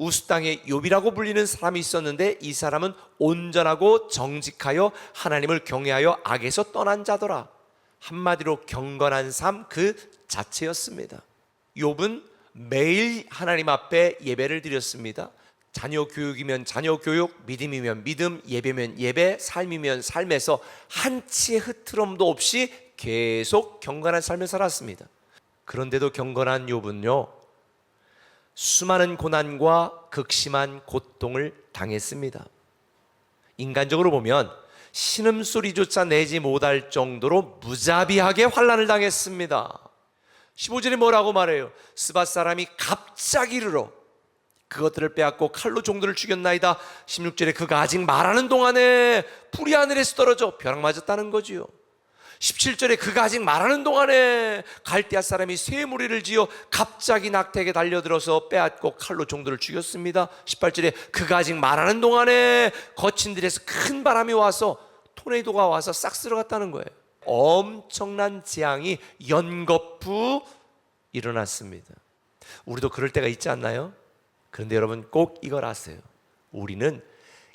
우스 땅에 욥이라고 불리는 사람이 있었는데 이 사람은 온전하고 정직하여 하나님을 경외하여 악에서 떠난 자더라. 한마디로 경건한 삶 그 자체였습니다. 욥은 매일 하나님 앞에 예배를 드렸습니다. 자녀 교육이면 자녀 교육, 믿음이면 믿음, 예배면 예배, 삶이면 삶에서 한치의 흐트럼도 없이 계속 경건한 삶을 살았습니다. 그런데도 경건한 욥은요. 수많은 고난과 극심한 고통을 당했습니다. 인간적으로 보면 신음소리조차 내지 못할 정도로 무자비하게 환란을 당했습니다. 15절에 뭐라고 말해요? 스바 사람이 갑자기 이르러 그것들을 빼앗고 칼로 종들을 죽였나이다. 16절에 그가 아직 말하는 동안에 불이 하늘에서 떨어져 벼락 맞았다는 거지요. 17절에 그가 아직 말하는 동안에 갈대아 사람이 새 무리를 지어 갑자기 낙태에게 달려들어서 빼앗고 칼로 종들을 죽였습니다. 18절에 그가 아직 말하는 동안에 거친 들에서 큰 바람이 와서 토네이도가 와서 싹 쓸어갔다는 거예요. 엄청난 재앙이 연거푸 일어났습니다. 우리도 그럴 때가 있지 않나요? 그런데 여러분 꼭 이걸 아세요. 우리는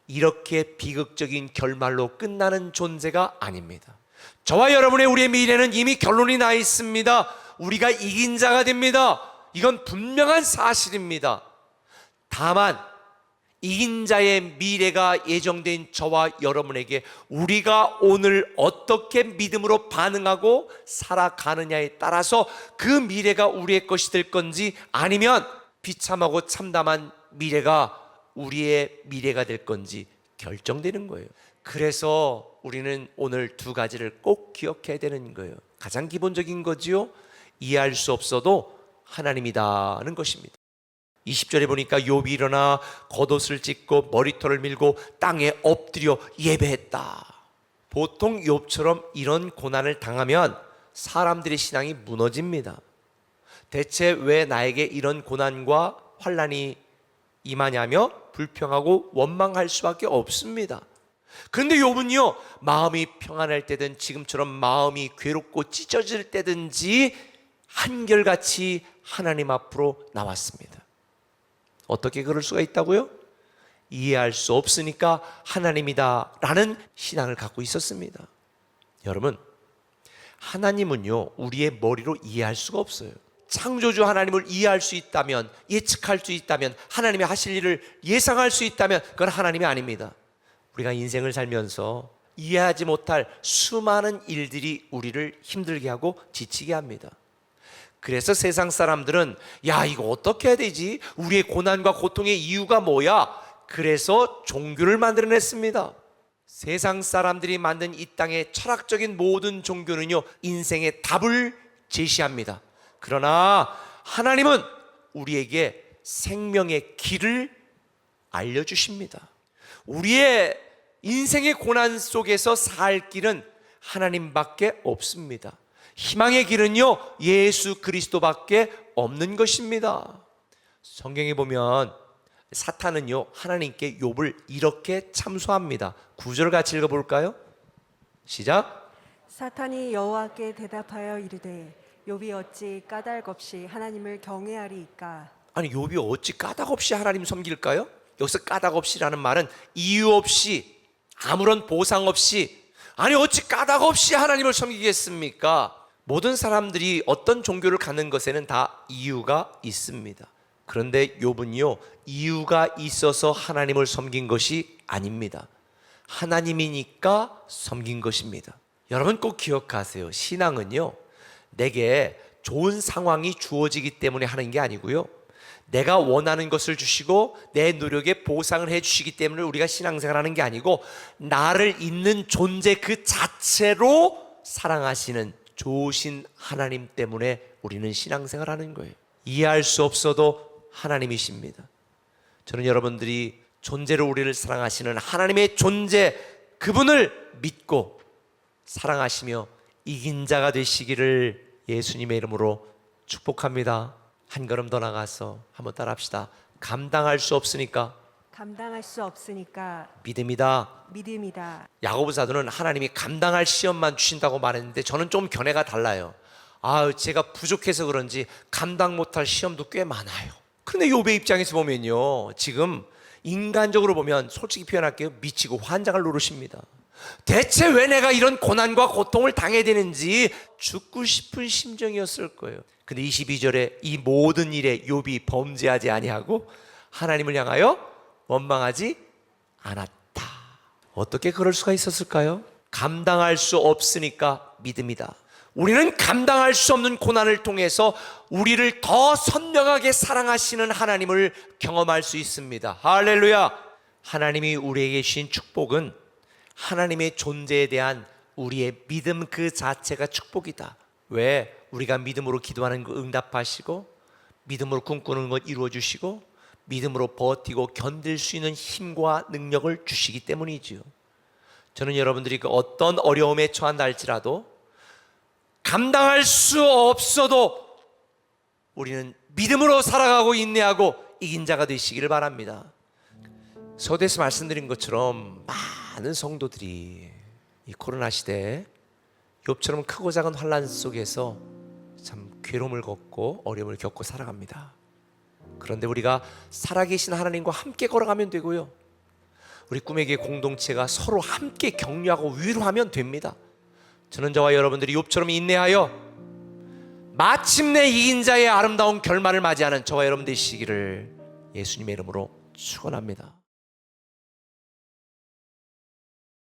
이렇게 비극적인 결말로 끝나는 존재가 아닙니다. 저와 여러분의 우리의 미래는 이미 결론이 나 있습니다. 우리가 이긴 자가 됩니다. 이건 분명한 사실입니다. 다만 이긴 자의 미래가 예정된 저와 여러분에게 우리가 오늘 어떻게 믿음으로 반응하고 살아가느냐에 따라서 그 미래가 우리의 것이 될 건지 아니면 비참하고 참담한 미래가 우리의 미래가 될 건지 결정되는 거예요. 그래서 우리는 오늘 두 가지를 꼭 기억해야 되는 거예요. 가장 기본적인 거지요. 이해할 수 없어도 하나님이다는 것입니다. 20절에 보니까 욥이 일어나 겉옷을 찢고 머리털을 밀고 땅에 엎드려 예배했다. 보통 욥처럼 이런 고난을 당하면 사람들의 신앙이 무너집니다. 대체 왜 나에게 이런 고난과 환란이 임하냐며 불평하고 원망할 수밖에 없습니다. 그런데 욥은요 마음이 평안할 때든 지금처럼 마음이 괴롭고 찢어질 때든지 한결같이 하나님 앞으로 나왔습니다. 어떻게 그럴 수가 있다고요? 이해할 수 없으니까 하나님이다라는 신앙을 갖고 있었습니다. 여러분, 하나님은요, 우리의 머리로 이해할 수가 없어요. 창조주 하나님을 이해할 수 있다면, 예측할 수 있다면, 하나님이 하실 일을 예상할 수 있다면, 그건 하나님이 아닙니다. 우리가 인생을 살면서 이해하지 못할 수많은 일들이 우리를 힘들게 하고 지치게 합니다. 그래서 세상 사람들은 야 이거 어떻게 해야 되지? 우리의 고난과 고통의 이유가 뭐야? 그래서 종교를 만들어냈습니다. 세상 사람들이 만든 이 땅의 철학적인 모든 종교는요 인생의 답을 제시합니다. 그러나 하나님은 우리에게 생명의 길을 알려주십니다. 우리의 인생의 고난 속에서 살 길은 하나님밖에 없습니다. 희망의 길은요, 예수 그리스도밖에 없는 것입니다. 성경에 보면 사탄은요, 하나님께 욥을 이렇게 참소합니다. 구절 같이 읽어 볼까요? 시작. 사탄이 여호와께 대답하여 이르되 욥이 어찌 까닭 없이 하나님을 경외하리이까 아니, 욥이 어찌 까닭 없이 하나님 섬길까요? 여기서 까닭 없이라는 말은 이유 없이 아무런 보상 없이 아니 어찌 까닭 없이 하나님을 섬기겠습니까? 모든 사람들이 어떤 종교를 갖는 것에는 다 이유가 있습니다. 그런데 욥은요 이유가 있어서 하나님을 섬긴 것이 아닙니다. 하나님이니까 섬긴 것입니다. 여러분 꼭 기억하세요. 신앙은요 내게 좋은 상황이 주어지기 때문에 하는 게 아니고요. 내가 원하는 것을 주시고 내 노력에 보상을 해 주시기 때문에 우리가 신앙생활 하는 게 아니고 나를 있는 존재 그 자체로 사랑하시는 좋으신 하나님 때문에 우리는 신앙생활 하는 거예요. 이해할 수 없어도 하나님이십니다. 저는 여러분들이 존재로 우리를 사랑하시는 하나님의 존재 그분을 믿고 사랑하시며 이긴 자가 되시기를 예수님의 이름으로 축복합니다. 한 걸음 더 나가서 한번 따라합시다. 감당할 수 없으니까 감당할 수 없으니까 믿음이다. 믿음이다 야고보 사도는 하나님이 감당할 시험만 주신다고 말했는데 저는 좀 견해가 달라요. 아, 제가 부족해서 그런지 감당 못할 시험도 꽤 많아요. 그런데 욥의 입장에서 보면요. 지금 인간적으로 보면 솔직히 표현할게요. 미치고 환장을 노릇입니다. 대체 왜 내가 이런 고난과 고통을 당해야 되는지 죽고 싶은 심정이었을 거예요. 근데 22절에 이 모든 일에 욥이 범죄하지 아니하고 하나님을 향하여 원망하지 않았다. 어떻게 그럴 수가 있었을까요? 감당할 수 없으니까 믿음이다. 우리는 감당할 수 없는 고난을 통해서 우리를 더 선명하게 사랑하시는 하나님을 경험할 수 있습니다. 할렐루야! 하나님이 우리에게 주신 축복은 하나님의 존재에 대한 우리의 믿음 그 자체가 축복이다. 왜? 우리가 믿음으로 기도하는 거 응답하시고 믿음으로 꿈꾸는 것 이루어 주시고 믿음으로 버티고 견딜 수 있는 힘과 능력을 주시기 때문이지요. 저는 여러분들이 그 어떤 어려움에 처한다 할지라도 감당할 수 없어도 우리는 믿음으로 살아가고 인내하고 이긴 자가 되시기를 바랍니다. 서대에서 말씀드린 것처럼 많은 성도들이 이 코로나 시대에 욥처럼 크고 작은 환란 속에서 참 괴로움을 겪고 어려움을 겪고 살아갑니다. 그런데 우리가 살아계신 하나님과 함께 걸어가면 되고요. 우리 길 공동체가 서로 함께 격려하고 위로하면 됩니다. 저는 저와 여러분들이 욥처럼 인내하여 마침내 이긴 자의 아름다운 결말을 맞이하는 저와 여러분 되시기를 예수님의 이름으로 축원합니다.